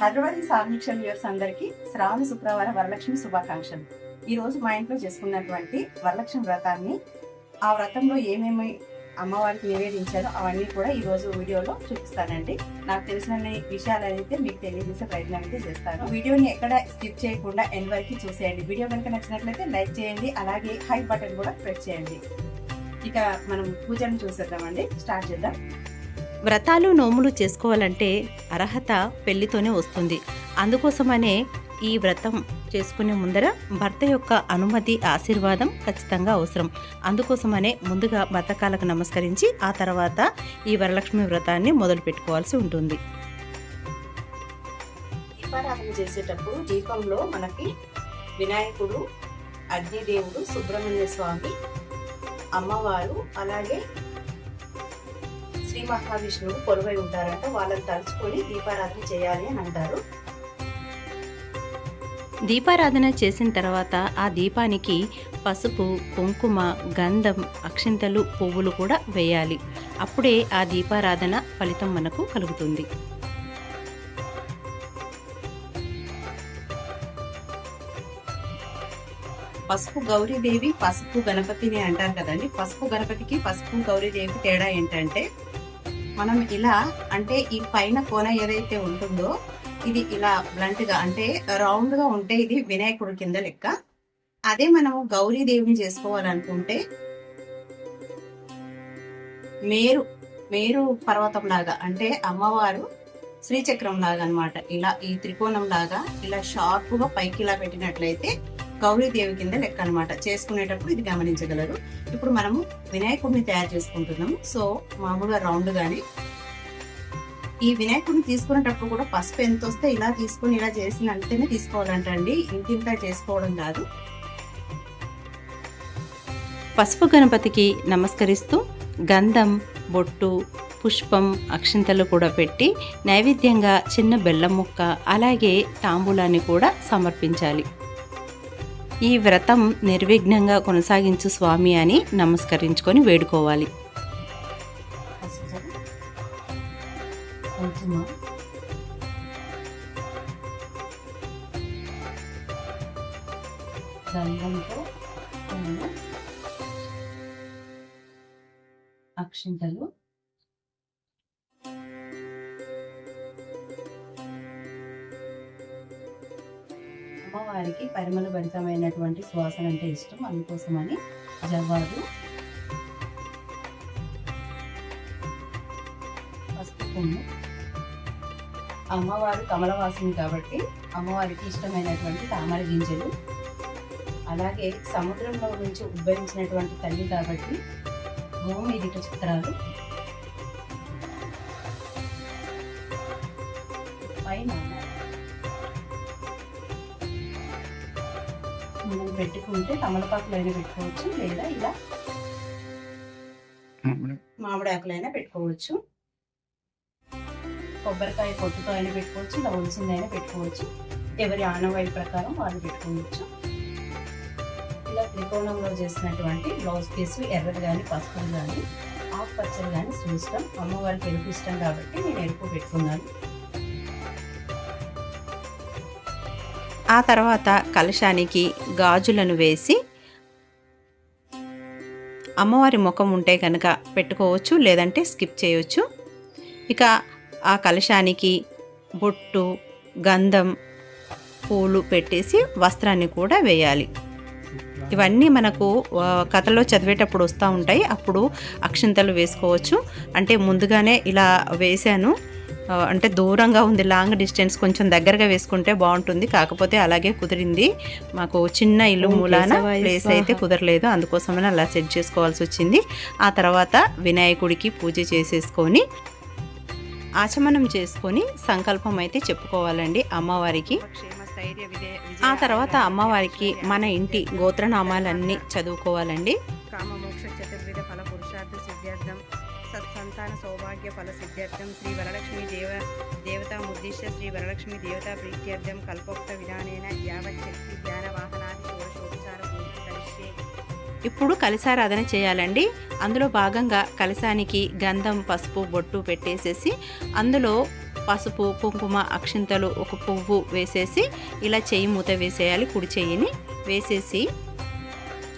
Hyderabad సాధిక్షణ viewers అందరికీ శ్రావణ శుక్రవారం వరలక్ష్మి శుభాకాంక్షలు. ఈ రోజు మా ఇంట్లో చేసుకున్నటువంటి వరలక్ష్మి వ్రతాన్ని ఆ వ్రతంలో ఏమేమి అమ్మవారికి నివేదించారో అవన్నీ కూడా ఈ రోజు వీడియోలో చూపిస్తానండి. నాకు తెలిసిన విషయాలు అయితే మీకు తెలియజేసే ప్రయత్నం అయితే చేస్తాను. వీడియోని ఎక్కడ స్కిప్ చేయకుండా ఎండ్ వరకు చూసేయండి. వీడియో కనుక నచ్చినట్లయితే లైక్ చేయండి అలాగే హై బటన్ కూడా ప్రెస్ చేయండి. ఇక మనం పూజను చూసేద్దామండి. స్టార్ట్ చేద్దాం. వ్రతాలు నోములు చేసుకోవాలంటే అర్హత పెళ్ళితోనే వస్తుంది. అందుకోసమనే ఈ వ్రతం చేసుకునే ముందర భర్త యొక్క అనుమతి ఆశీర్వాదం ఖచ్చితంగా అవసరం. అందుకోసమనే ముందుగా భర్తకాలకు నమస్కరించి ఆ తర్వాత ఈ వరలక్ష్మి వ్రతాన్ని మొదలు పెట్టుకోవాల్సి ఉంటుంది. దీపారాధన చేసేటప్పుడు దీపంలో మనకి వినాయకుడు అగ్నిదేవుడు సుబ్రహ్మణ్య స్వామి అమ్మవారు అలాగే శ్రీ మహావిష్ణువు కొలువై ఉంటారంట. వాళ్ళని తలుచుకొని దీపారాధన చేయాలి అని అంటారు. దీపారాధన చేసిన తర్వాత ఆ దీపానికి పసుపు కుంకుమ గంధం అక్షింతలు పువ్వులు కూడా వేయాలి. అప్పుడే ఆ దీపారాధన ఫలితం మనకు కలుగుతుంది. పసుపు గౌరీదేవి పసుపు గణపతిని అంటారు కదండి. పసుపు గణపతికి పసుపు గౌరీదేవికి తేడా ఏంటంటే మనం ఇలా అంటే ఈ పైన కోన ఏదైతే ఉంటుందో ఇది ఇలా బ్లంట్గా అంటే రౌండ్గా ఉంటే ఇది వినాయకుడి కింద లెక్క. అదే మనము గౌరీదేవిని చేసుకోవాలనుకుంటే మేరు మేరు పర్వతం లాగా అంటే అమ్మవారు శ్రీచక్రం లాగా అన్నమాట. ఇలా ఈ త్రికోణం లాగా ఇలా షార్ప్గా పైకి ఇలా పెట్టినట్లయితే గౌరీదేవి కింద లెక్క అనమాట చేసుకునేటప్పుడు ఇది గమనించగలరు. ఇప్పుడు మనము వినాయకుడిని తయారు చేసుకుంటున్నాము. సో మామూలుగా రౌండ్ కానీ ఈ వినాయకుడిని తీసుకునేటప్పుడు కూడా పసుపు ఎంత వస్తే ఇలా తీసుకుని ఇలా చేసిన అంటేనే తీసుకోవాలంటండి ఇంటింతా చేసుకోవడం కాదు. పసుపు గణపతికి నమస్కరిస్తూ గంధం బొట్టు పుష్పం అక్షింతలు కూడా పెట్టి నైవేద్యంగా చిన్న బెల్లం ముక్క అలాగే తాంబూలాన్ని కూడా సమర్పించాలి. ఈ వ్రతం నిర్విఘ్నంగా కొనసాగించు స్వామి అని నమస్కరించుకొని వేడుకోవాలి. అక్షింతలు అమ్మవారికి పరిమళ భరితమైనటువంటి సువాసన అంటే ఇష్టం. అందుకోసమని జవ్వాదు పసుపు అమ్మవారు కమలవాసిని కాబట్టి అమ్మవారికి ఇష్టమైనటువంటి తామర గింజలు. అలాగే సముద్రంలో నుంచి ఉద్భవించినటువంటి తల్లి కాబట్టి గోమేదిక చిత్రాలు. పెట్టుకుంటే తమలపాకులు అయినా పెట్టుకోవచ్చు లేదా ఇలా మామిడి ఆకులైనా పెట్టుకోవచ్చు. కొబ్బరికాయ పొట్టుతో అయినా పెట్టుకోవచ్చు ఇలా ఒలిసింది అయినా పెట్టుకోవచ్చు. ఎవరి ఆనవాయిల్ ప్రకారం వాళ్ళు పెట్టుకోవచ్చు. ఇలా త్రికోణంలో చేసినటువంటి బ్లౌజ్ పీస్ ఎర్రది కానీ పసుపుది కానీ ఆకు పచ్చడి కానీ ఇష్టం అమ్మవారికి ఎరుపు ఇష్టం కాబట్టి నేను ఎరుపు పెట్టుకున్నాను. ఆ తర్వాత కలశానికి గాజులను వేసి అమ్మవారి ముఖం ఉంటే కనుక పెట్టుకోవచ్చు లేదంటే స్కిప్ చేయవచ్చు ఇక ఆ కలశానికి బొట్టు గంధం పూలు పెట్టేసి వస్త్రాన్ని కూడా వేయాలి. ఇవన్నీ మనకు కథలో చదివేటప్పుడు వస్తూ ఉంటాయి. అప్పుడు అక్షింతలు వేసుకోవచ్చు. అంటే ముందుగానే ఇలా వేశాను. అంటే దూరంగా ఉంది లాంగ్ డిస్టెన్స్ కొంచెం దగ్గరగా వేసుకుంటే బాగుంటుంది. కాకపోతే అలాగే కుదిరింది. మాకు చిన్న ఇల్లు మూలాన ప్లేస్. అయితే కుదరలేదు. అందుకోసమని అలా సెట్ చేసుకోవాల్సి వచ్చింది. ఆ తర్వాత వినాయకుడికి పూజ చేసేసుకొని ఆచమనం చేసుకొని సంకల్పం అయితే చెప్పుకోవాలండి అమ్మవారికి. ఆ తర్వాత అమ్మవారికి మన ఇంటి గోత్రనామాలన్నీ చదువుకోవాలండి. సౌభాగ్య ఫల సిద్ధ్యర్థం శ్రీ వరలక్ష్మి దేవ దేవతాముద్దిశ్య శ్రీ వరలక్ష్మి దేవతా ప్రీత్యర్థం కల్పోక్త విధానేన యావత్ శక్తి జ్ఞాన వాహనాది షోడశోపచార ఇప్పుడు కలశారాధన చేయాలండి. అందులో భాగంగా కలశానికి గంధం పసుపు బొట్టు పెట్టేసేసి అందులో పసుపు కుంకుమ అక్షింతలు ఒక పువ్వు వేసేసి ఇలా చెయ్యి మూత వేసేయాలి కుడి చెయ్యిని వేసేసి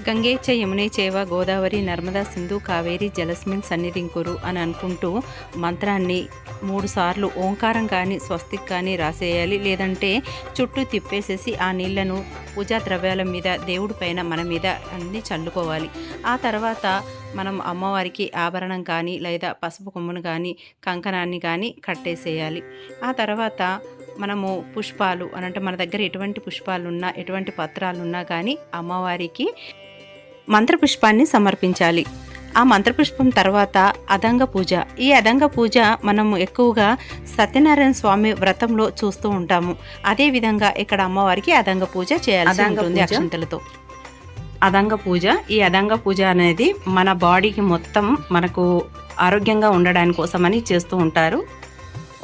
గంగేచ యమునే చేవ గోదావరి నర్మదా సింధు కావేరి జలస్మిన్ సన్నిధింకురు అని అనుకుంటూ మంత్రాన్ని మూడుసార్లు ఓంకారం కానీ స్వస్తిక్ కానీ రాసేయాలి. లేదంటే చుట్టూ తిప్పేసేసి ఆ నీళ్ళను పూజా ద్రవ్యాల మీద దేవుడి పైన మన మీద అన్ని చల్లుకోవాలి. ఆ తర్వాత మనం అమ్మవారికి ఆభరణం కానీ లేదా పసుపు కొమ్మును కానీ కంకణాన్ని కానీ కట్టేసేయాలి. ఆ తర్వాత మనము పుష్పాలు అనంటే మన దగ్గర ఎటువంటి పుష్పాలు ఉన్నా ఎటువంటి పత్రాలు ఉన్నా కానీ అమ్మవారికి మంత్రపుష్పాన్ని సమర్పించాలి. ఆ మంత్రపుష్పం తర్వాత అదంగ పూజ. ఈ అదంగ పూజ మనము ఎక్కువగా సత్యనారాయణ స్వామి వ్రతంలో చూస్తూ ఉంటాము. అదే విధంగా ఇక్కడ అమ్మవారికి అదంగ పూజ చేయాల్సి అదంగ ఉంటుంది? అక్షంతలతో. అదంగ పూజ. ఈ అదంగ పూజ అనేది మన బాడీకి మొత్తం మనకు ఆరోగ్యంగా ఉండడానికి కోసమని చేస్తూ ఉంటారు.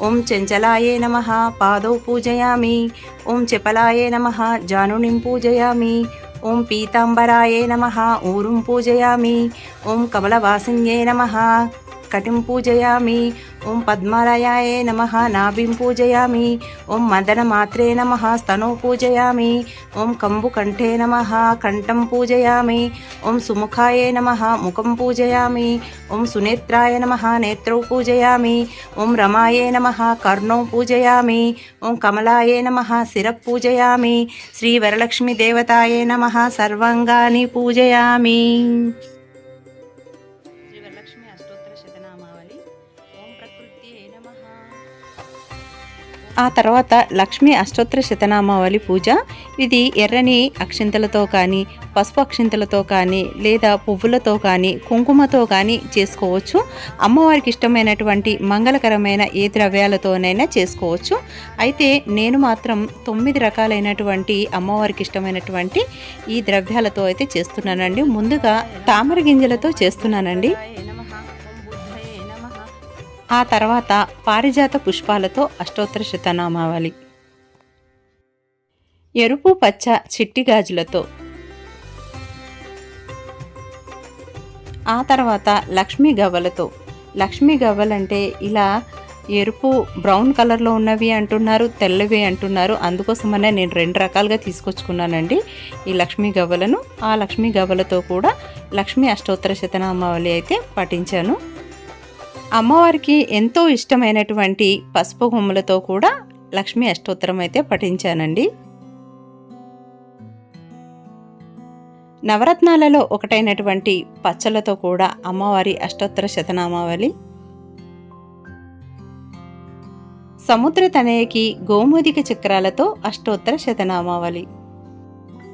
ఓం చెంచలాయే నమ. పాదౌ పూజయామి. ఓం చపలాయే నమ. జానునిం పూజయామి. ఓం పీతాంబరాయే నమ ఊరుం పూజయామి. ఓం కమలవాసిన్యే నమ కటిం పూజయామి. ఓం పద్మాలయాయే నమ నాభిం పూజయామి. ఓం మదనమాత్రే నమ స్తనో పూజయామి. ఓం కంబుకంఠే నమ కంఠం పూజయామి. ఓం సుముఖాయే నమ ముఖం పూజయామి. ఓం సునేత్రాయ నమ నేత్రౌ పూజయామి. ఓం రమాయే నమ కర్ణౌ పూజయామి. ఓం కమలాయే నమ శిర పూజయామి. శ్రీ వరలక్ష్మి దేవతాయే నమ సర్వాంగాని పూజయామి. ఆ తర్వాత లక్ష్మీ అష్టోత్తర శతనామావళి పూజ. ఇది ఎర్రని అక్షింతలతో కానీ పసుపు అక్షింతలతో కానీ లేదా పువ్వులతో కానీ కుంకుమతో కానీ చేసుకోవచ్చు. అమ్మవారికి ఇష్టమైనటువంటి మంగళకరమైన ఏ ద్రవ్యాలతోనైనా చేసుకోవచ్చు. అయితే నేను మాత్రం తొమ్మిది రకాలైనటువంటి అమ్మవారికి ఇష్టమైనటువంటి ఈ ద్రవ్యాలతో అయితే చేస్తున్నానండి. ముందుగా తామర గింజలతో చేస్తున్నానండి. ఆ తర్వాత పారిజాత పుష్పాలతో అష్టోత్తర శతనామావళి. ఎరుపు పచ్చ చిట్టి గాజులతో. ఆ తర్వాత లక్ష్మీ గవ్వలతో. లక్ష్మీ గవ్వలంటే ఇలా ఎరుపు బ్రౌన్ కలర్లో ఉన్నవి అంటున్నారు తెల్లవి అంటున్నారు. అందుకోసమనే నేను రెండు రకాలుగా తీసుకొచ్చుకున్నానండి. ఈ లక్ష్మీ గవ్వలను ఆ లక్ష్మీ గవ్వలతో కూడా లక్ష్మీ అష్టోత్తర శతనామావళి అయితే పఠించాను. అమ్మవారికి ఎంతో ఇష్టమైనటువంటి పసుపు కొమ్ములతో కూడా లక్ష్మీ అష్టోత్తరం అయితే పఠించానండి. నవరత్నాలలో ఒకటైనటువంటి పచ్చలతో కూడా అమ్మవారి అష్టోత్తర శతనామావళి. సముద్ర తనయకి గోమూదిక చక్రాలతో అష్టోత్తర శతనామావళి.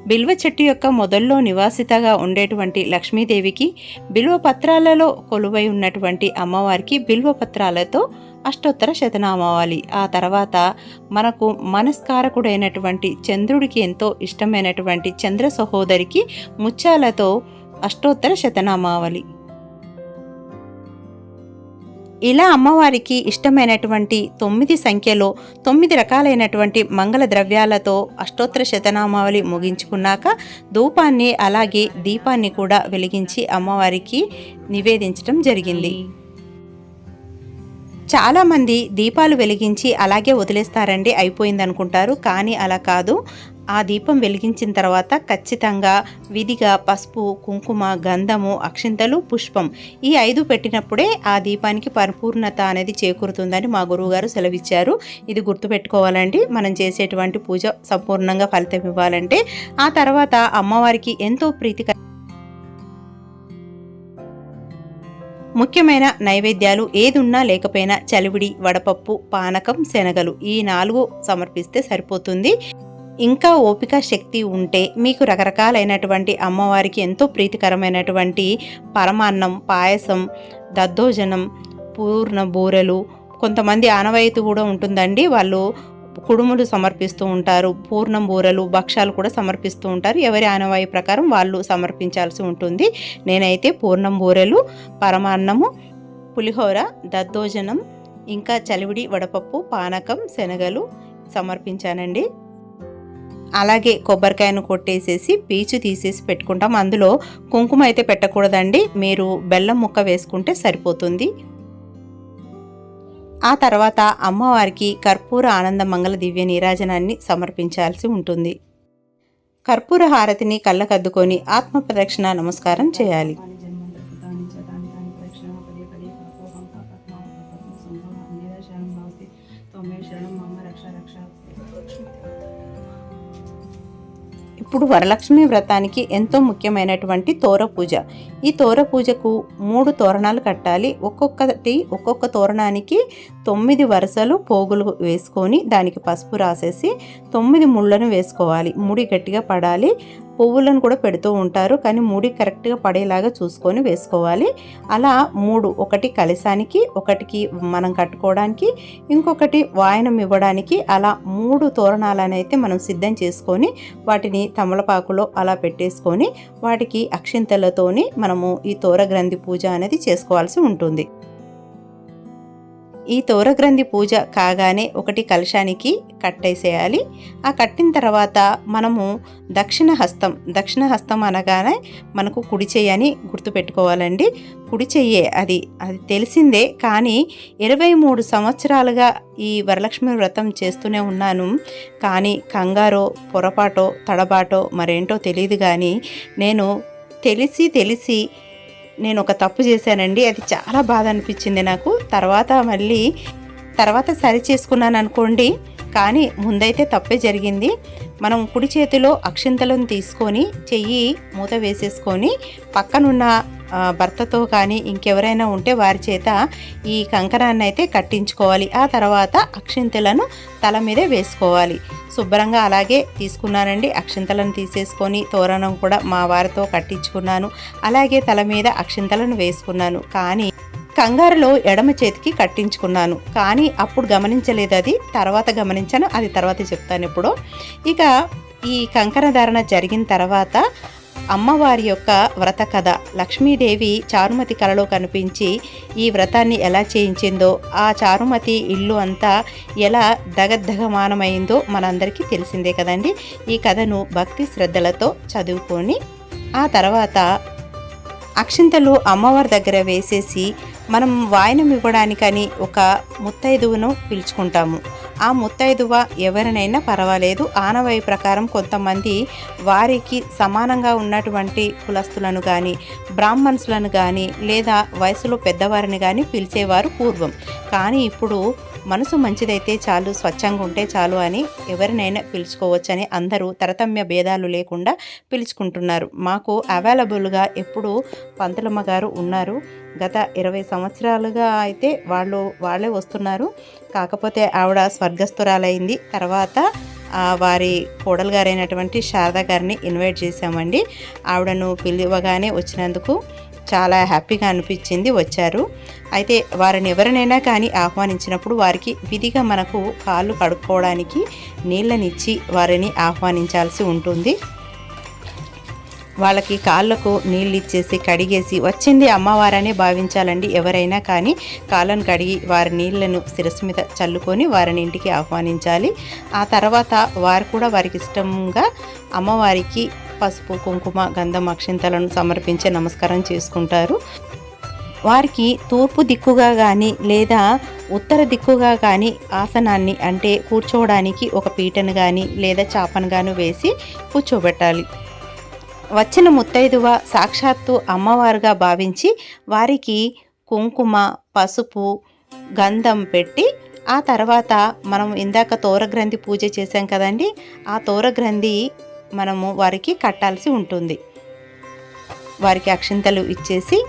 బిల్వ చెట్టు యొక్క మొదల్లో నివాసితగా ఉండేటువంటి లక్ష్మీదేవికి బిల్వ పత్రాలలో కొలువై ఉన్నటువంటి అమ్మవారికి బిల్వ పత్రాలతో అష్టోత్తర శతనామావాలి ఆ తర్వాత మనకు మనస్కారకుడైనటువంటి చంద్రుడికి ఎంతో ఇష్టమైనటువంటి చంద్ర సహోదరికి ముత్యాలతో అష్టోత్తర శతనామావళి. ఇలా అమ్మవారికి ఇష్టమైనటువంటి తొమ్మిది సంఖ్యలో తొమ్మిది రకాలైనటువంటి మంగళ ద్రవ్యాలతో అష్టోత్తర శతనామావళి ముగించుకున్నాక ధూపాన్ని అలాగే దీపాన్ని కూడా వెలిగించి అమ్మవారికి నివేదించడం జరిగింది. చాలామంది దీపాలు వెలిగించి అలాగే వదిలేస్తారండి అయిపోయింది అనుకుంటారు కానీ అలా కాదు. ఆ దీపం వెలిగించిన తర్వాత ఖచ్చితంగా విధిగా పసుపు కుంకుమ గంధము అక్షింతలు పుష్పం ఈ ఐదు పెట్టినప్పుడే ఆ దీపానికి పరిపూర్ణత అనేది చేకూరుతుందని మా గురువుగారు సెలవిచ్చారు. ఇది గుర్తుపెట్టుకోవాలండి. మనం చేసేటువంటి పూజ సంపూర్ణంగా ఫలితం ఇవ్వాలంటే ఆ తర్వాత అమ్మవారికి ఎంతో ప్రీతికర ముఖ్యమైన నైవేద్యాలు ఏదున్నా లేకపోయినా చలివిడి వడపప్పు పానకం శనగలు ఈ నాలుగు సమర్పిస్తే సరిపోతుంది. ఇంకా ఓపిక శక్తి ఉంటే మీకు రకరకాలైనటువంటి అమ్మవారికి ఎంతో ప్రీతికరమైనటువంటి పరమాన్నం పాయసం దద్దోజనం పూర్ణ బూరెలు కొంతమంది ఆనవాయితీ కూడా ఉంటుందండి. వాళ్ళు కుడుములు సమర్పిస్తూ ఉంటారు. పూర్ణం బూరలు భక్ష్యాలు కూడా సమర్పిస్తూ ఉంటారు. ఎవరి ఆనవాయి ప్రకారం వాళ్ళు సమర్పించాల్సి ఉంటుంది. నేనైతే పూర్ణం బూరెలు పరమాన్నము పులిహోర దద్దోజనం ఇంకా చలివిడి వడపప్పు పానకం శనగలు సమర్పించానండి. అలాగే కొబ్బరికాయను కొట్టేసేసి పీచు తీసేసి పెట్టుకుంటాం. అందులో కుంకుమ అయితే పెట్టకూడదండి. మీరు బెల్లం ముక్క వేసుకుంటే సరిపోతుంది. ఆ తర్వాత అమ్మవారికి కర్పూర ఆనంద మంగళ దివ్య నీరాజనాన్ని సమర్పించాల్సి ఉంటుంది. కర్పూర హారతిని కళ్ళకద్దుకొని ఆత్మ ప్రదక్షిణ నమస్కారం చేయాలి. ఇప్పుడు వరలక్ష్మి వ్రతానికి ఎంతో ముఖ్యమైనటువంటి తోర పూజ. ఈ తోర పూజకు మూడు తోరణాలు కట్టాలి. ఒక్కొక్కటి ఒక్కొక్క తోరణానికి తొమ్మిది వరుసలు పోగులు వేసుకొని దానికి పసుపు రాసేసి తొమ్మిది ముళ్ళను వేసుకోవాలి. ముడి గట్టిగా పడాలి. పువ్వులను కూడా పెడుతూ ఉంటారు. కానీ మూడి కరెక్ట్గా పడేలాగా చూసుకొని వేసుకోవాలి. అలా మూడు ఒకటి కలశానికి ఒకటికి మనం కట్టుకోవడానికి ఇంకొకటి వాయనం ఇవ్వడానికి అలా మూడు తోరణాలను అయితే మనం సిద్ధం చేసుకొని వాటిని తమలపాకులో అలా పెట్టేసుకొని వాటికి అక్షింతలతోని మనము ఈ తోరగ్రంథి పూజ అనేది చేసుకోవాల్సి ఉంటుంది. ఈ తోరగ్రంథి పూజ కాగానే ఒకటి కలశానికి కట్టేసేయాలి. ఆ కట్టిన తర్వాత మనము దక్షిణ హస్తం దక్షిణ హస్తం అనగానే మనకు కుడి చెయ్యి అని గుర్తుపెట్టుకోవాలండి. కుడి చెయ్యే అది అది తెలిసిందే కానీ ఇరవై మూడు సంవత్సరాలుగా ఈ వరలక్ష్మి వ్రతం చేస్తూనే ఉన్నాను. కానీ కంగారో పొరపాటో తడబాటో మరేంటో తెలియదు కానీ నేను తెలిసి తెలిసి నేను ఒక తప్పు చేశానండి. అది చాలా బాధ అనిపించింది నాకు. తర్వాత మళ్ళీ తర్వాత సరి చేసుకున్నాను అనుకోండి కానీ ముందైతే తప్పే జరిగింది. మనం కుడి చేతిలో అక్షింతలను తీసుకొని చెయ్యి మూత వేసేసుకొని పక్కనున్న భర్తతో కానీ ఇంకెవరైనా ఉంటే వారి చేత ఈ కంకణాన్ని అయితే కట్టించుకోవాలి. ఆ తర్వాత అక్షింతలను తల మీదే వేసుకోవాలి. శుభ్రంగా అలాగే తీసుకున్నానండి. అక్షింతలను తీసేసుకొని తోరణం కూడా మా వారితో కట్టించుకున్నాను. అలాగే తల మీద అక్షింతలను వేసుకున్నాను. కానీ కంగారులో ఎడమ చేతికి కట్టించుకున్నాను. కానీ అప్పుడు గమనించలేదు అది. తర్వాత గమనించాను. అది తర్వాత చెప్తాను ఇప్పుడు ఇక ఈ కంకణ ధారణ జరిగిన తర్వాత అమ్మవారి యొక్క వ్రత కథ. లక్ష్మీదేవి చారుమతి కలలో కనిపించి ఈ వ్రతాన్ని ఎలా చేయించిందో ఆ చారుమతి ఇల్లు అంతా ఎలా దగద్దగమానమైందో మనందరికీ తెలిసిందే కదండి. ఈ కథను భక్తి శ్రద్ధలతో చదువుకొని ఆ తర్వాత అక్షింతలు అమ్మవారి దగ్గర వేసేసి మనం వాయనం ఇవ్వడానికని ఒక ముత్తైదువును పిలుచుకుంటాము. ఆ ముత్తైదువ ఎవరినైనా పర్వాలేదు. ఆనవాయి ప్రకారం కొంతమంది వారికి సమానంగా ఉన్నటువంటి కులస్తులను కానీ బ్రాహ్మణులను కానీ లేదా వయసులో పెద్దవారిని కానీ పిలిచేవారు పూర్వం. కానీ ఇప్పుడు మనసు మంచిదైతే చాలు స్వచ్ఛంగా ఉంటే చాలు అని ఎవరినైనా పిలుచుకోవచ్చని అందరూ తరతమ్య భేదాలు లేకుండా పిలుచుకుంటున్నారు. మాకు అవైలబుల్గా ఎప్పుడు పంతులమ్మ గారు ఉన్నారు. గత ఇరవై సంవత్సరాలుగా అయితే వాళ్ళు వాళ్ళే వస్తున్నారు. కాకపోతే ఆవిడ స్వర్గస్థురాలైంది. తర్వాత వారి కోడలు గారైనటువంటి శారద గారిని ఇన్వైట్ చేశామండి. ఆవిడను పిలివగానే వచ్చినందుకు చాలా హ్యాపీగా అనిపించింది వచ్చారు. అయితే వారిని ఎవరినైనా కానీ ఆహ్వానించినప్పుడు వారికి విధిగా మనకు కాళ్ళు కడుక్కోవడానికి నీళ్ళనిచ్చి వారిని ఆహ్వానించాల్సి ఉంటుంది. వాళ్ళకి కాళ్ళకు నీళ్ళు ఇచ్చేసి కడిగేసి వచ్చింది అమ్మవారనే భావించాలండి ఎవరైనా కానీ. కాళ్ళను కడిగి వారి నీళ్ళను శిరస్సు మీద చల్లుకొని వారిని ఇంటికి ఆహ్వానించాలి. ఆ తర్వాత వారు కూడా వారికి ఇష్టంగా అమ్మవారికి పసుపు కుంకుమ గంధం అక్షింతలను సమర్పించి నమస్కారం చేసుకుంటారు. వారికి తూర్పు దిక్కుగా కానీ లేదా ఉత్తర దిక్కుగా కానీ ఆసనాన్ని అంటే కూర్చోవడానికి ఒక పీటను కానీ లేదా చాపను కానీ వేసి కూర్చోబెట్టాలి. వచ్చిన ముత్తైదువ సాక్షాత్తు అమ్మవారుగా భావించి వారికి కుంకుమ పసుపు గంధం పెట్టి ఆ తర్వాత మనం ఇందాక తోరగ్రంథి పూజ చేసాం కదండి ఆ తోరగ్రంథి మనము వారికి కట్టాల్సి ఉంటుంది. వారికి అక్షింతలు ఇచ్చేసి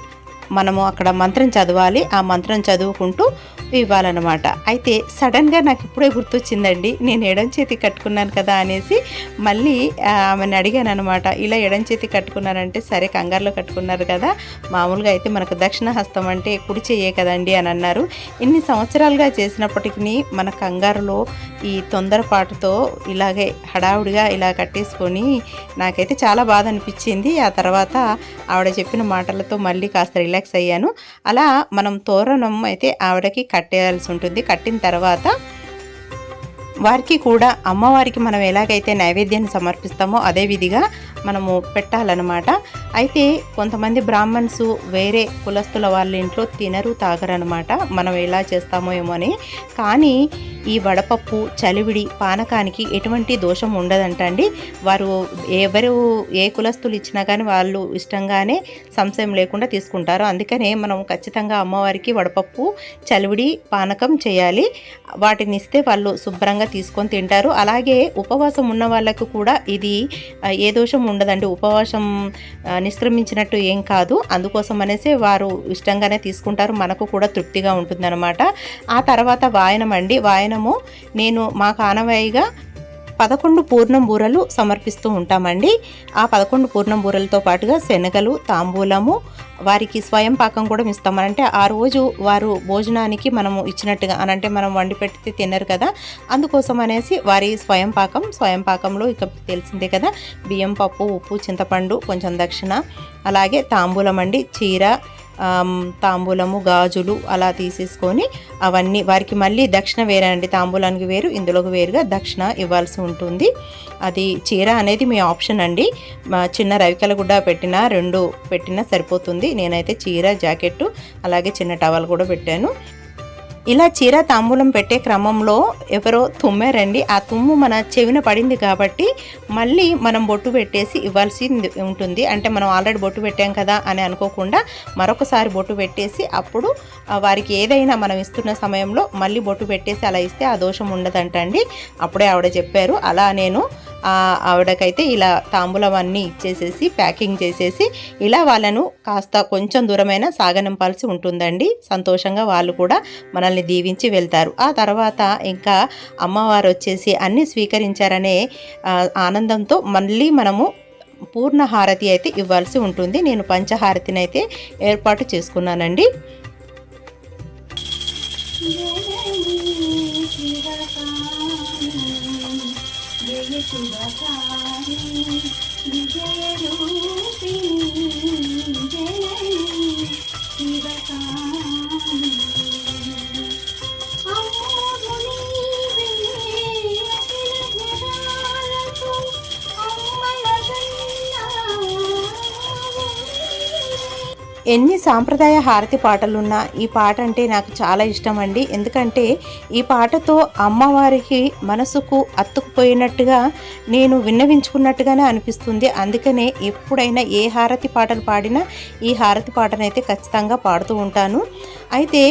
మనము అక్కడ మంత్రం చదవాలి. ఆ మంత్రం చదువుకుంటూ ఇవ్వాలన్నమాట. అయితే సడన్గా నాకు ఇప్పుడే గుర్తొచ్చిందండి నేను ఎడం చేతి కట్టుకున్నాను కదా అనేసి మళ్ళీ ఆమెను అడిగాను అనమాట ఇలా ఎడం చేతి కట్టుకున్నారంటే సరే కంగారులో కట్టుకున్నారు కదా మామూలుగా అయితే మనకు దక్షిణ హస్తం అంటే కుడి చెయ్యే కదండి అని అన్నారు. ఇన్ని సంవత్సరాలుగా చేసినప్పటికీ మన కంగారులో ఈ తొందరపాటుతో ఇలాగే హడావుడిగా ఇలా కట్టేసుకొని నాకైతే చాలా బాధ అనిపించింది. ఆ తర్వాత ఆవిడ చెప్పిన మాటలతో మళ్ళీ కాస్త రిలాక్స్ అయ్యాను. అలా మనం తోరణం అయితే ఆవిడకి కట్టేయాల్సి ఉంటుంది. కట్టిన తర్వాత వారికి కూడా అమ్మవారికి మనం ఎలాగైతే నైవేద్యాన్ని సమర్పిస్తామో అదే విధిగా మనము పెట్టాలన్నమాట. అయితే కొంతమంది బ్రాహ్మణ్స్ వేరే కులస్తుల వాళ్ళ ఇంట్లో తినరు తాగరనమాట మనం ఎలా చేస్తామో ఏమో అని. కానీ ఈ వడపప్పు చలివిడి పానకానికి ఎటువంటి దోషం ఉండదంటండి వారు ఎవరు ఏ కులస్తులు ఇచ్చినా కానీ వాళ్ళు ఇష్టంగానే సంశయం లేకుండా తీసుకుంటారు. అందుకనే మనం ఖచ్చితంగా అమ్మవారికి వడపప్పు చలివిడి పానకం చేయాలి. వాటిని ఇస్తే వాళ్ళు శుభ్రంగా తీసుకొని తింటారు. అలాగే ఉపవాసం ఉన్న వాళ్ళకు కూడా ఇది ఏ దోషం ఉండదండి. ఉపవాసం నిష్క్రమించినట్టు ఏం కాదు. అందుకోసం అనేసి వారు ఇష్టంగానే తీసుకుంటారు. మనకు కూడా తృప్తిగా ఉంటుందన్నమాట. ఆ తర్వాత వాయనం అండి వాయనము నేను మాకు ఆనవాయిగా పదకొండు పూర్ణం బూరలు సమర్పిస్తూ ఉంటామండి. ఆ పదకొండు పూర్ణం బూరలతో పాటుగా శనగలు తాంబూలము వారికి స్వయం పాకం కూడా ఇస్తాం అంటే ఆ రోజు వారు భోజనానికి మనము ఇచ్చినట్టుగా అని అంటే మనం వండి పెడితే తినరు కదా. అందుకోసం అనేసి వారి స్వయం పాకం స్వయం పాకంలో ఇక తెలిసిందే కదా. బియ్యం పప్పు ఉప్పు చింతపండు కొంచెం దక్షిణ అలాగే తాంబూలం అండి చీర తాంబూలము గాజులు అలా తీసేసుకొని అవన్నీ వారికి మళ్ళీ దక్షిణ వేరే అండి తాంబూలానికి వేరు ఇందులోకి వేరుగా దక్షిణ ఇవ్వాల్సి ఉంటుంది. అది చీర అనేది మీ ఆప్షన్ అండి. మా చిన్న రవికల గుడ్డ పెట్టినా రెండు పెట్టినా సరిపోతుంది. నేనైతే చీర జాకెట్టు అలాగే చిన్న టవల్ కూడా పెట్టాను. ఇలా చీర తాంబూలం పెట్టే క్రమంలో ఎవరో తుమ్మారండి. ఆ తుమ్ము మన చెవిన పడింది కాబట్టి మళ్ళీ మనం బొట్టు పెట్టేసి ఇవ్వాల్సి ఉంటుంది. అంటే మనం ఆల్రెడీ బొట్టు పెట్టాం కదా అని అనుకోకుండా మరొకసారి బొట్టు పెట్టేసి అప్పుడు వారికి ఏదైనా మనం ఇస్తున్న సమయంలో మళ్ళీ బొట్టు పెట్టేసి అలా ఇస్తే ఆ దోషం ఉండదంటండి. అప్పుడే ఆవిడ చెప్పారు. అలా నేను ఆవిడకైతే ఇలా తాంబూలం అన్నీ ఇచ్చేసేసి ప్యాకింగ్ చేసేసి ఇలా వాళ్ళను కాస్త కొంచెం దూరమైన సాగనింపాల్సి ఉంటుందండి సంతోషంగా వాళ్ళు కూడా మనల్ని దీవించి వెళ్తారు ఆ తర్వాత ఇంకా అమ్మవారు వచ్చేసి అన్నీ స్వీకరించారనే ఆనందంతో మళ్ళీ మనము పూర్ణ హారతి అయితే ఇవ్వాల్సి ఉంటుంది నేను పంచహారతిని అయితే ఏర్పాటు చేసుకున్నానండి ఎన్ని సాంప్రదాయ హారతి పాటలున్నా ఈ పాట అంటే నాకు చాలా ఇష్టం అండి. ఎందుకంటే ఈ పాటతో అమ్మవారికి మనసుకు పోయినట్టుగా నేను విన్నవించుకున్నట్టుగానే అనిపిస్తుంది. అందుకనే ఎప్పుడైనా ఏ హారతి పాటలు పాడినా ఈ హారతి పాటనైతే ఖచ్చితంగా పాడుతూ ఉంటాను. అయితే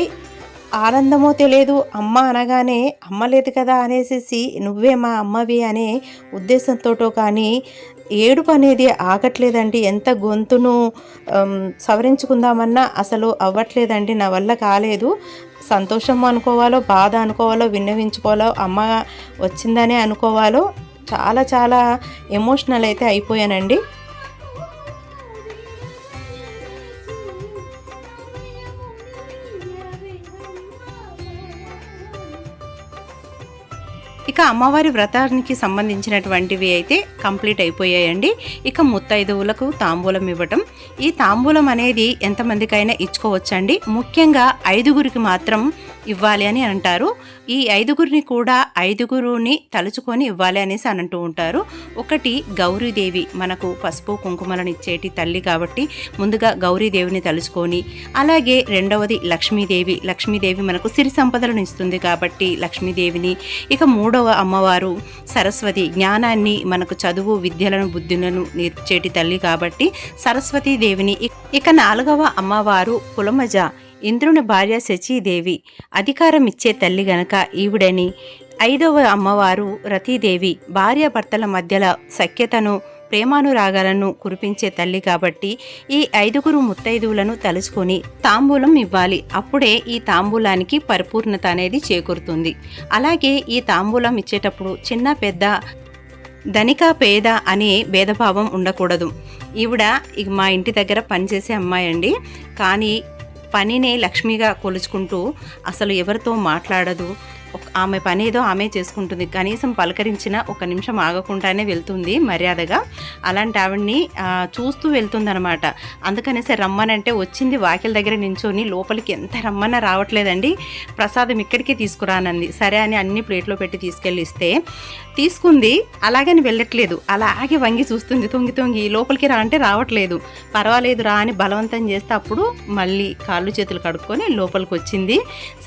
ఆనందమో తెలియదు అమ్మ అనగానే అమ్మ లేదు కదా అనేసి నువ్వే మా అమ్మవి అనే ఉద్దేశంతోటో కానీ ఏడుపు అనేది ఆగట్లేదండి. ఎంత గొంతును సవరించుకుందామన్నా అసలు అవ్వట్లేదండి. నా వల్ల కాలేదు. సంతోషం అనుకోవాలో బాధ అనుకోవాలో విన్నవించుకోవాలో అమ్మ వచ్చిందనే అనుకోవాలో చాలా చాలా ఎమోషనల్ అయితే అయిపోయానండి. ఇక అమ్మవారి వ్రతానికి సంబంధించినటువంటివి అయితే కంప్లీట్ అయిపోయాయండి. ఇక ముత్తైదువులకు తాంబూలం ఇవ్వటం. ఈ తాంబూలం అనేది ఎంతమందికైనా ఇచ్చుకోవచ్చండి. ముఖ్యంగా ఐదుగురికి మాత్రం ఇవ్వాలి అని అంటారు. ఈ ఐదుగురిని కూడా ఐదుగురుని తలుచుకొని ఇవ్వాలి అనేసి అని అంటూ ఉంటారు. ఒకటి గౌరీదేవి మనకు పసుపు కుంకుమలను ఇచ్చేటి తల్లి కాబట్టి ముందుగా గౌరీదేవిని తలుచుకొని అలాగే రెండవది లక్ష్మీదేవి. లక్ష్మీదేవి మనకు సిరి సంపదలను ఇస్తుంది కాబట్టి లక్ష్మీదేవిని. ఇక మూడవ అమ్మవారు సరస్వతి జ్ఞానాన్ని మనకు చదువు విద్యలను బుద్ధులను నేర్చేటి తల్లి కాబట్టి సరస్వతీ దేవిని ఇక- ఇక నాలుగవ అమ్మవారు కులమజ ఇంద్రుని భార్య శచీదేవి అధికారం ఇచ్చే తల్లి గనక ఈవిడని ఐదవ అమ్మవారు రతీదేవి భార్యాభర్తల మధ్యల సఖ్యతను ప్రేమానురాగాలను కురిపించే తల్లి కాబట్టి ఈ ఐదుగురు ముత్తైదువులను తలుచుకొని తాంబూలం ఇవ్వాలి. అప్పుడే ఈ తాంబూలానికి పరిపూర్ణత అనేది చేకూరుతుంది. అలాగే ఈ తాంబూలం ఇచ్చేటప్పుడు చిన్న పెద్ద ధనిక పేద అనే భేదభావం ఉండకూడదు. ఈవిడ మా ఇంటి దగ్గర పనిచేసే అమ్మాయి అండి. కానీ పనినే లక్ష్మిగా కొలుచుకుంటూ అసలు ఎవరితో మాట్లాడదు? ఆమె పని ఏదో ఆమె చేసుకుంటుంది. కనీసం పలకరించిన ఒక నిమిషం ఆగకుండానే వెళ్తుంది మర్యాదగా. అలాంటి ఆవిడ్ని చూస్తూ వెళ్తుంది అనమాట అందుకనేసి రమ్మనంటే వచ్చింది వాకిల దగ్గర నించొని లోపలికి ఎంత రమ్మన్నా రావట్లేదండి. ప్రసాదం ఇక్కడికే తీసుకురానంది. సరే అని అన్ని ప్లేట్లో పెట్టి తీసుకెళ్ళి ఇస్తే తీసుకుంది. అలాగని వెళ్ళట్లేదు. అలాగే వంగి చూస్తుంది. తొంగి తొంగి లోపలికి రా అంటే రావట్లేదు. పర్వాలేదు రా అని బలవంతం చేస్తే అప్పుడు మళ్ళీ కాళ్ళు చేతులు కడుక్కొని లోపలికి వచ్చింది.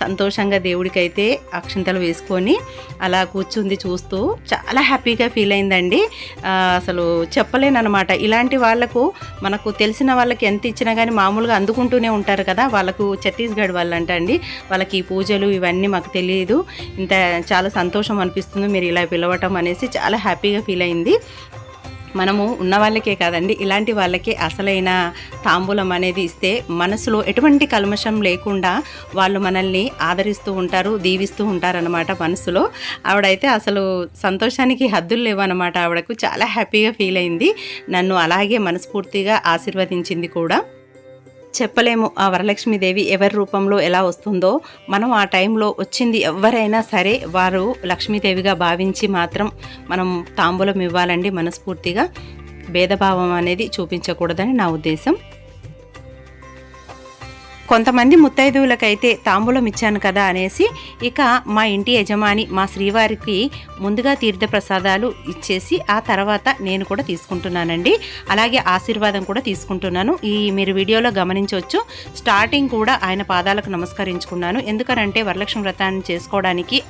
సంతోషంగా దేవుడికైతే అక్ష అక్షంతలు వేసుకొని అలా కూర్చుంది చూస్తూ చాలా హ్యాపీగా ఫీల్ అయిందండి. అసలు చెప్పలేనమాట ఇలాంటి వాళ్ళకు మనకు తెలిసిన వాళ్ళకి ఎంత ఇచ్చినా కానీ మామూలుగా అందుకుంటూనే ఉంటారు కదా. వాళ్ళకు ఛత్తీస్గఢ్ వాళ్ళంట అండి వాళ్ళకి ఈ పూజలు ఇవన్నీ మాకు తెలియదు. ఇంత చాలా సంతోషం అనిపిస్తుంది మీరు ఇలా పిలవటం అనేసి చాలా హ్యాపీగా ఫీల్ అయింది. మనము ఉన్న వాళ్ళకే కాదండి ఇలాంటి వాళ్ళకే అసలైన తాంబూలం అనేది ఇస్తే మనసులో ఎటువంటి కల్మషం లేకుండా వాళ్ళు మనల్ని ఆదరిస్తూ ఉంటారు దీవిస్తూ ఉంటారనమాట మనసులో. ఆవిడైతే అసలు సంతోషానికి హద్దులు లేవన్నమాట ఆవిడకు. చాలా హ్యాపీగా ఫీల్ అయింది. నన్ను అలాగే మనస్ఫూర్తిగా ఆశీర్వదించింది కూడా. చెప్పలేము. ఆ వరలక్ష్మీదేవి ఎవరి రూపంలో ఎలా వస్తుందో మనం ఆ టైంలో వచ్చింది ఎవరైనా సరే వారు లక్ష్మీదేవిగా భావించి మాత్రం మనం తాంబూలం ఇవ్వాలండి మనస్ఫూర్తిగా. భేదభావం అనేది చూపించకూడదని నా ఉద్దేశం. కొంతమంది ముత్తైదువులకైతే తాంబూలం ఇచ్చాను కదా అనేసి ఇక మా ఇంటి యజమాని మా శ్రీవారికి ముందుగా తీర్థ ప్రసాదాలు ఇచ్చేసి ఆ తర్వాత నేను కూడా తీసుకుంటున్నానండి. అలాగే ఆశీర్వాదం కూడా తీసుకుంటున్నాను. ఈ మీరు వీడియోలో గమనించవచ్చు. స్టార్టింగ్ కూడా ఆయన పాదాలకు నమస్కరించుకున్నాను. ఎందుకనంటే వరలక్ష్మి వ్రతాన్ని చేసుకోవడానికి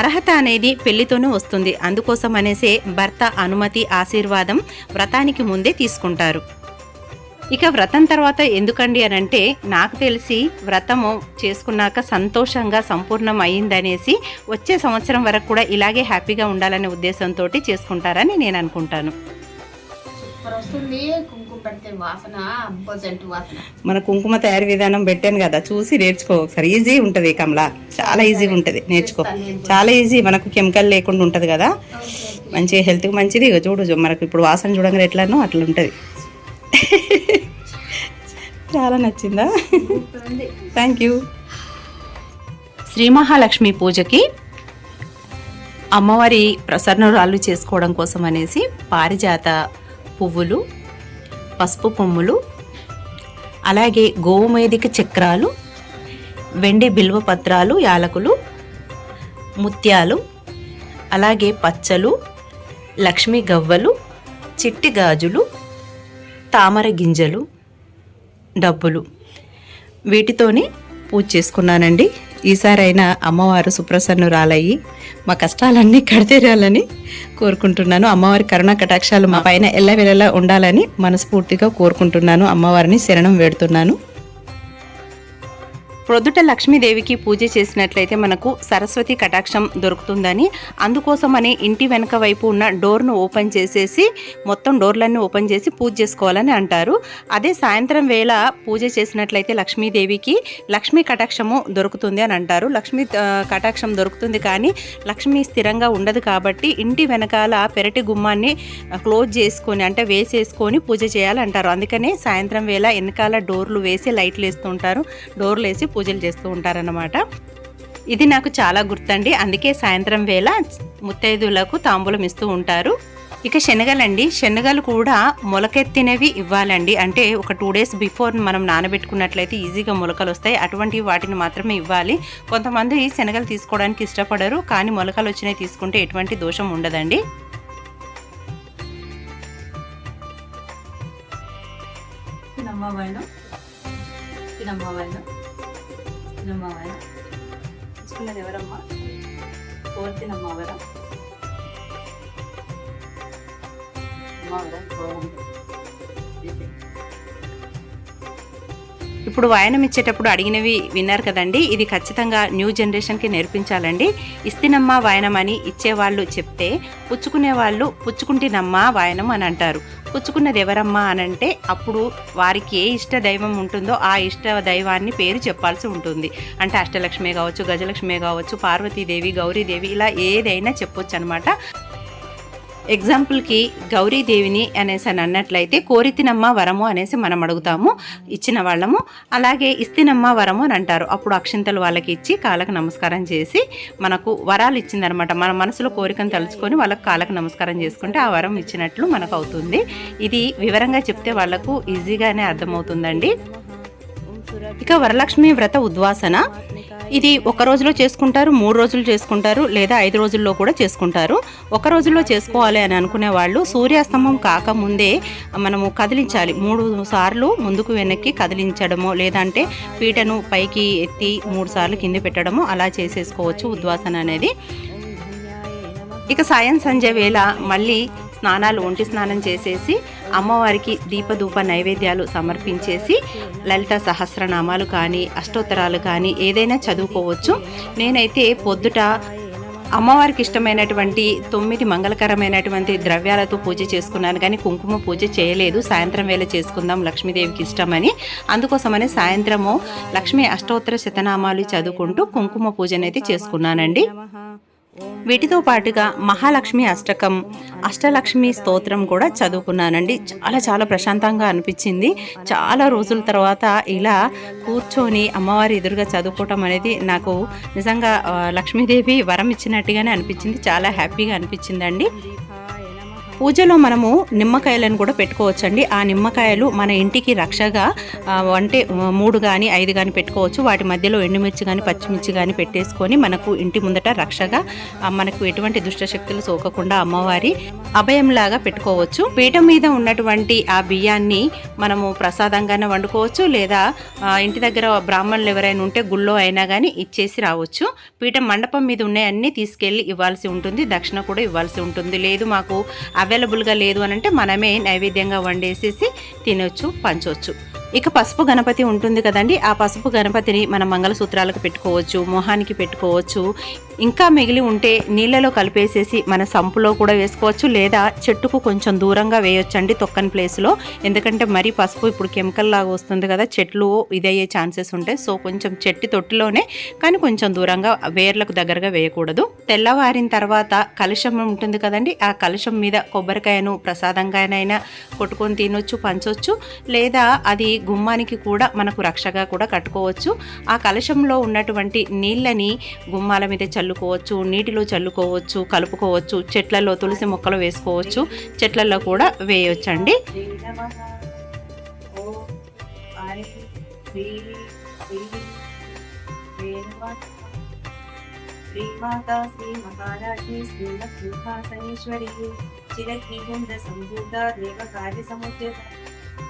అర్హత అనేది పెళ్ళితోనూ వస్తుంది. అందుకోసం అనేసే భర్త అనుమతి ఆశీర్వాదం వ్రతానికి ముందే తీసుకుంటారు. ఇక వ్రతం తర్వాత ఎందుకండి అని అంటే నాకు తెలిసి వ్రతము చేసుకున్నాక సంతోషంగా సంపూర్ణం అయిందనేసి వచ్చే సంవత్సరం వరకు కూడా ఇలాగే హ్యాపీగా ఉండాలనే ఉద్దేశంతో చేసుకుంటారని నేను అనుకుంటాను. మన కుంకుమ తయారీ విధానం పెట్టాను కదా చూసి నేర్చుకో. ఒకసారి ఈజీ ఉంటుంది కమలా. చాలా ఈజీగా ఉంటుంది నేర్చుకో. చాలా ఈజీ మనకు కెమికల్ లేకుండా ఉంటుంది కదా. మంచి హెల్త్కి మంచిది. చూడు మనకు ఇప్పుడు వాసన చూడంగానే ఎట్లానో అట్లా ఉంటుంది చాలా నచ్చిందా? థ్యాంక్ యూ శ్రీ మహాలక్ష్మి పూజకి అమ్మవారి ప్రసన్నరాలు చేసుకోవడం కోసం అనేసి పారిజాత పువ్వులు పసుపు కొమ్ములు అలాగే గోమేదిక చక్రాలు వెండి బిల్వ పత్రాలు యాలకులు ముత్యాలు అలాగే పచ్చలు లక్ష్మీ గవ్వలు చిట్టి గాజులు తామర గింజలు డబ్బులు వీటితోనే పూజ చేసుకున్నానండి. ఈసారైనా అమ్మవారు సుప్రసన్నురాలయ్యి మా కష్టాలన్నీ కడతీరాలని కోరుకుంటున్నాను. అమ్మవారి కరుణా కటాక్షాలు మా పైన ఎల్లవెల్లలా ఉండాలని మనస్ఫూర్తిగా కోరుకుంటున్నాను. అమ్మవారిని శరణం వేడుతున్నాను. ప్రొద్దుట లక్ష్మీదేవికి పూజ చేసినట్లయితే మనకు సరస్వతి కటాక్షం దొరుకుతుందని. అందుకోసమని ఇంటి వెనక వైపు ఉన్న డోర్ను ఓపెన్ చేసేసి మొత్తం డోర్లన్నీ ఓపెన్ చేసి పూజ చేసుకోవాలని అంటారు. అదే సాయంత్రం వేళ పూజ చేసినట్లయితే లక్ష్మీదేవికి లక్ష్మీ కటాక్షము దొరుకుతుంది అని అంటారు. లక్ష్మీ కటాక్షం దొరుకుతుంది కానీ లక్ష్మి స్థిరంగా ఉండదు కాబట్టి ఇంటి వెనకాల పెరటి గుమ్మాన్ని క్లోజ్ చేసుకొని అంటే వేసేసుకొని పూజ చేయాలంటారు. అందుకనే సాయంత్రం వేళ వెనకాల డోర్లు వేసి లైట్లు వేస్తుంటారు డోర్లు వేసి పూజలు చేస్తూ ఉంటారన్నమాట. ఇది నాకు చాలా గుర్తండి. అందుకే సాయంత్రం వేళ ముత్తైదులకు తాంబూలం ఇస్తూ ఉంటారు. ఇక శనగలండి. శనగలు కూడా మొలకెత్తినవి ఇవ్వాలండి. అంటే ఒక టూ డేస్ బిఫోర్ మనం నానబెట్టుకున్నట్లయితే ఈజీగా మొలకలు వస్తాయి. అటువంటి వాటిని మాత్రమే ఇవ్వాలి. కొంతమంది శనగలు తీసుకోవడానికి ఇష్టపడరు. కానీ మొలకలు వచ్చినవి తీసుకుంటే ఎటువంటి దోషం ఉండదండి. తినమ్మ వాయనం తీసుకున్నది ఎవరమ్మా? కోరుతినమ్మ వరం ఇప్పుడు వాయనం ఇచ్చేటప్పుడు అడిగినవి విన్నారు కదండి. ఇది ఖచ్చితంగా న్యూ జనరేషన్కి నేర్పించాలండి. ఇస్తినమ్మా వాయనం అని ఇచ్చేవాళ్ళు చెప్తే పుచ్చుకునే వాళ్ళు పుచ్చుకుంటినమ్మా వాయనం అని అంటారు. పుచ్చుకున్నది ఎవరమ్మా అని అంటే అప్పుడు వారికి ఏ ఇష్ట దైవం ఉంటుందో ఆ ఇష్ట దైవాన్ని పేరు చెప్పాల్సి ఉంటుంది. అంటే అష్టలక్ష్మి కావచ్చు గజలక్ష్మి కావచ్చు పార్వతీదేవి గౌరీదేవి ఇలా ఏదైనా చెప్పొచ్చు అనమాట ఎగ్జాంపుల్కి గౌరీదేవిని అనేసి అని అన్నట్లయితే కోరితినమ్మ వరము అనేసి మనం అడుగుతాము ఇచ్చిన వాళ్ళము. అలాగే ఇస్తినమ్మ వరము అని అంటారు. అప్పుడు అక్షింతలు వాళ్ళకి ఇచ్చి కాళ్ళకు నమస్కారం చేసి మనకు వరాలు ఇచ్చిందనమాట. మన మనసులో కోరికను తలుచుకొని వాళ్ళకి కాళ్ళకు నమస్కారం చేసుకుంటే ఆ వరం ఇచ్చినట్లు మనకు అవుతుంది. ఇది వివరంగా చెప్తే వాళ్ళకు ఈజీగానే అర్థమవుతుందండి. ఇక వరలక్ష్మి వ్రత ఉద్వాసన. ఇది ఒక రోజులో చేసుకుంటారు మూడు రోజులు చేసుకుంటారు లేదా ఐదు రోజుల్లో కూడా చేసుకుంటారు. ఒక రోజుల్లో చేసుకోవాలి అని అనుకునే వాళ్ళు సూర్యాస్తమం కాకముందే మనము కదిలించాలి. మూడు సార్లు ముందుకు వెనక్కి కదిలించడమో లేదంటే పీటను పైకి ఎత్తి మూడు సార్లు కింద పెట్టడమో అలా చేసేసుకోవచ్చు ఉద్వాసన అనేది. ఇక సాయం సంధ్య వేళ మళ్ళీ స్నానాలు ఒంటి స్నానం చేసేసి అమ్మవారికి దీపధూప నైవేద్యాలు సమర్పించేసి లలిత సహస్రనామాలు కానీ అష్టోత్తరాలు కానీ ఏదైనా చదువుకోవచ్చు. నేనైతే పొద్దుట అమ్మవారికి ఇష్టమైనటువంటి తొమ్మిది మంగళకరమైనటువంటి ద్రవ్యాలతో పూజ చేసుకున్నాను. కానీ కుంకుమ పూజ చేయలేదు. సాయంత్రం వేళ చేసుకుందాం లక్ష్మీదేవికి ఇష్టమని. అందుకోసమని సాయంత్రము లక్ష్మీ అష్టోత్తర శతనామాలు చదువుకుంటూ కుంకుమ పూజనైతే చేసుకున్నానండి. వీటితో పాటుగా మహాలక్ష్మి అష్టకం అష్టలక్ష్మి స్తోత్రం కూడా చదువుకున్నానండి. చాలా చాలా ప్రశాంతంగా అనిపించింది. చాలా రోజుల తర్వాత ఇలా కూర్చొని అమ్మవారి ఎదురుగా చదువుకోవటం అనేది నాకు నిజంగా లక్ష్మీదేవి వరం ఇచ్చినట్టుగానే అనిపించింది. చాలా హ్యాపీగా అనిపించిందండి. పూజలో మనము నిమ్మకాయలను కూడా పెట్టుకోవచ్చండి. ఆ నిమ్మకాయలు మన ఇంటికి రక్షగా అంటే మూడు కానీ ఐదు కానీ పెట్టుకోవచ్చు. వాటి మధ్యలో ఎండుమిర్చి కానీ పచ్చిమిర్చి కానీ పెట్టేసుకొని మనకు ఇంటి ముందట రక్షగా మనకు ఎటువంటి దుష్టశక్తులు సోకకుండా అమ్మవారి అభయంలాగా పెట్టుకోవచ్చు. పీట మీద ఉన్నటువంటి ఆ బియ్యాన్ని మనము ప్రసాదంగానే వండుకోవచ్చు. లేదా ఇంటి దగ్గర బ్రాహ్మణులు ఎవరైనా ఉంటే గుళ్ళో అయినా కానీ ఇచ్చేసి రావచ్చు. పీఠం మండపం మీద ఉన్నాయన్నీ తీసుకెళ్ళి ఇవ్వాల్సి ఉంటుంది. దక్షిణ కూడా ఇవ్వాల్సి ఉంటుంది. లేదు మాకు అవైలబుల్గా లేదు అని అంటే మనమే నైవేద్యంగా వండేసేసి తినొచ్చు పంచవచ్చు ఇక పసుపు గణపతి ఉంటుంది కదండి. ఆ పసుపు గణపతిని మన మంగళసూత్రాలకు పెట్టుకోవచ్చు మొహానికి పెట్టుకోవచ్చు. ఇంకా మిగిలి ఉంటే నీళ్ళలో కలిపేసేసి మన సంపులో కూడా వేసుకోవచ్చు లేదా చెట్టుకు కొంచెం దూరంగా వేయొచ్చండి తొక్కని ప్లేస్లో ఎందుకంటే మరీ పసుపు ఇప్పుడు కెమికల్ లాగా వస్తుంది కదా చెట్లు ఇదయ్యే ఛాన్సెస్ ఉంటాయి. సో కొంచెం చెట్టు తొట్టిలోనే కానీ కొంచెం దూరంగా వేర్లకు దగ్గరగా వేయకూడదు. తెల్లవారిన తర్వాత కలుషం ఉంటుంది కదండి. ఆ కలుషం మీద కొబ్బరికాయను ప్రసాదంగానైనా కొట్టుకొని తినొచ్చు పంచొచ్చు. లేదా అది గుమ్మానికి కూడా మనకు రక్షగా కూడా కట్టుకోవచ్చు ఆ కలశంలో ఉన్నటువంటి నీళ్ళని గుమ్మాల మీద చల్లుకోవచ్చు నీటిలో చల్లుకోవచ్చు కలుపుకోవచ్చు చెట్లలో తులసి మొక్కలు వేసుకోవచ్చు చెట్లలో కూడా వేయొచ్చండి శ్రీ శ్రీమాతా శ్రీ మహారాజ్ఞి సంభూత దేవ కార్య సముద్యత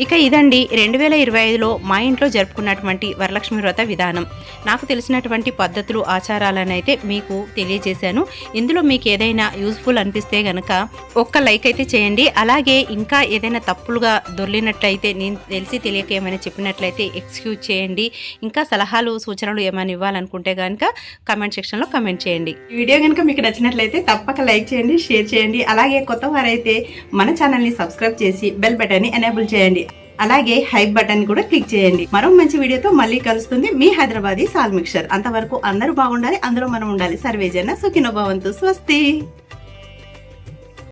ఇక ఇదండి. రెండు వేల ఇరవై ఐదులో మా ఇంట్లో జరుపుకున్నటువంటి వరలక్ష్మి వ్రత విధానం. నాకు తెలిసినటువంటి పద్ధతులు ఆచారాలను అయితే మీకు తెలియజేశాను. ఇందులో మీకు ఏదైనా యూస్ఫుల్ అనిపిస్తే గనక ఒక్క లైక్ అయితే చేయండి. అలాగే ఇంకా ఏదైనా తప్పులుగా దొర్లినట్లయితే నేను తెలిసి తెలియక ఏమైనా చెప్పినట్లయితే ఎక్స్క్యూజ్ చేయండి. ఇంకా సలహాలు సూచనలు ఏమైనా ఇవ్వాలనుకుంటే కనుక కమెంట్ సెక్షన్లో కమెంట్ చేయండి. వీడియో కనుక మీకు నచ్చినట్లయితే తప్పక లైక్ చేయండి షేర్ చేయండి. అలాగే కొత్త వారైతే మన ఛానల్ని సబ్స్క్రైబ్ చేసి బెల్ బటన్ని ఎనేబుల్ చేయండి. అలాగే హైప్ బటన్ కూడా క్లిక్ చేయండి. మరో మంచి వీడియోతో మళ్ళీ కలుస్తుంది మీ హైదరాబాదీ సాల్ మిక్చర్ అంతవరకు అందరూ బాగుండాలి అందరూ మనం ఉండాలి. సర్వేజన సుఖినోభవంతు స్వస్తి.